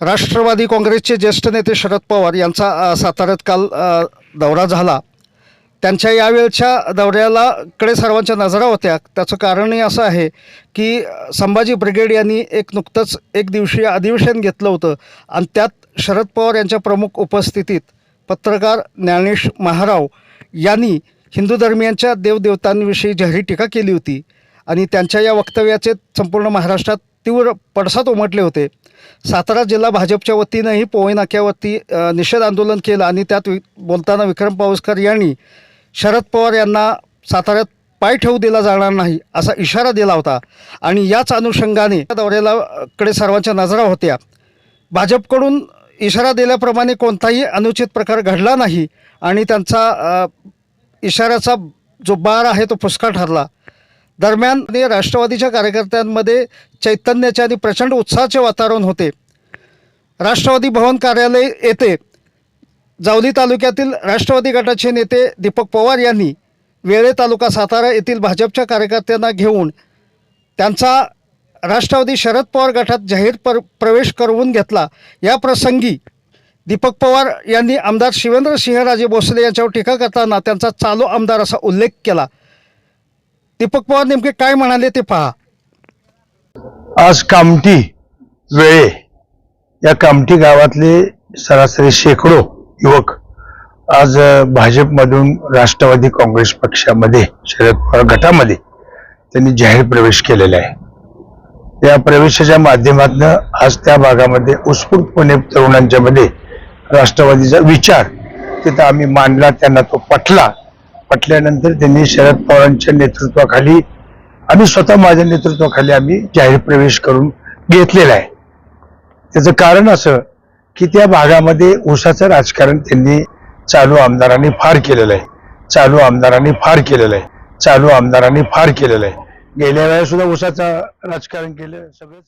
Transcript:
राष्ट्रवादी काँग्रेसचे ज्येष्ठ नेते शरद पवार यांचा साताऱ्यात काल दौरा झाला. त्यांच्या यावेळच्या दौऱ्याला कडे सर्वांच्या नजरा होत्या. त्याचं कारणही असं आहे की संभाजी ब्रिगेड यांनी एक नुकतंच एक दिवशीय अधिवेशन घेतलं होतं आणि त्यात शरद पवार यांच्या प्रमुख उपस्थितीत पत्रकार ज्ञानेश महाराव यांनी हिंदू धर्मियांच्या देवदेवतांविषयी जाहीर टीका केली होती आणि त्यांच्या या वक्तव्याचे संपूर्ण महाराष्ट्रात तीव्र पडसाद उमटले होते. सातारा जिल्हा भाजपच्या वतीनंही पोवई नाक्यावरती निषेध आंदोलन केलं आणि त्यात वि बोलताना विक्रम पावसकर यांनी शरद पवार यांना साताऱ्यात पाय ठेवू दिला जाणार नाही असा इशारा दिला होता. आणि याच अनुषंगाने या दौऱ्याला कडे सर्वांच्या नजरा होत्या. भाजपकडून इशारा दिल्याप्रमाणे कोणताही अनुचित प्रकार घडला नाही आणि त्यांचा इशाऱ्याचा जो बार आहे तो फुसका ठरला. दरम्यान राष्ट्रवादीच्या कार्यकर्त्यांमध्ये चैतन्याचे आणि प्रचंड उत्साहाचे वातावरण होते. राष्ट्रवादी भवन कार्यालय येथे जावली तालुक्यातील राष्ट्रवादी गटाचे नेते दीपक पवार यांनी वेळे तालुका सातारा येथील भाजपच्या कार्यकर्त्यांना घेऊन त्यांचा राष्ट्रवादी शरद पवार गटात जाहीर पर प्रवेश करवून घेतला. या प्रसंगी दीपक पवार यांनी आमदार शिवेंद्र सिंहराजे भोसले यांच्यावर टीका करताना त्यांचा चालू आमदार असा उल्लेख केला. दीपक पवार नेमके काय म्हणाले ते पहा. आज कामटी वेळे या कामठी गावातले सरासरी शेकडो युवक आज भाजपमधून राष्ट्रवादी काँग्रेस पक्षामध्ये शरद पवार गटामध्ये त्यांनी जाहीर प्रवेश केलेला आहे. या प्रवेशाच्या माध्यमातून आज त्या भागामध्ये उत्स्फूर्तपणे तरुणांच्या मध्ये राष्ट्रवादीचा विचार तिथं आम्ही मांडला त्यांना तो पटला. पटल्यानंतर त्यांनी शरद पवारांच्या नेतृत्वाखाली आणि स्वतः माझ्या नेतृत्वाखाली आम्ही जाहीर प्रवेश करून घेतलेला आहे. त्याचं कारण असं की त्या भागामध्ये ऊसाचं राजकारण त्यांनी चालू आमदारांनी फार केलेलं आहे. चालू आमदारांनी फार केलेलं आहे. चालू आमदारांनी फार केलेलं आहे. गेल्या वेळेस सुद्धा ऊसाचं राजकारण केलं. सगळंच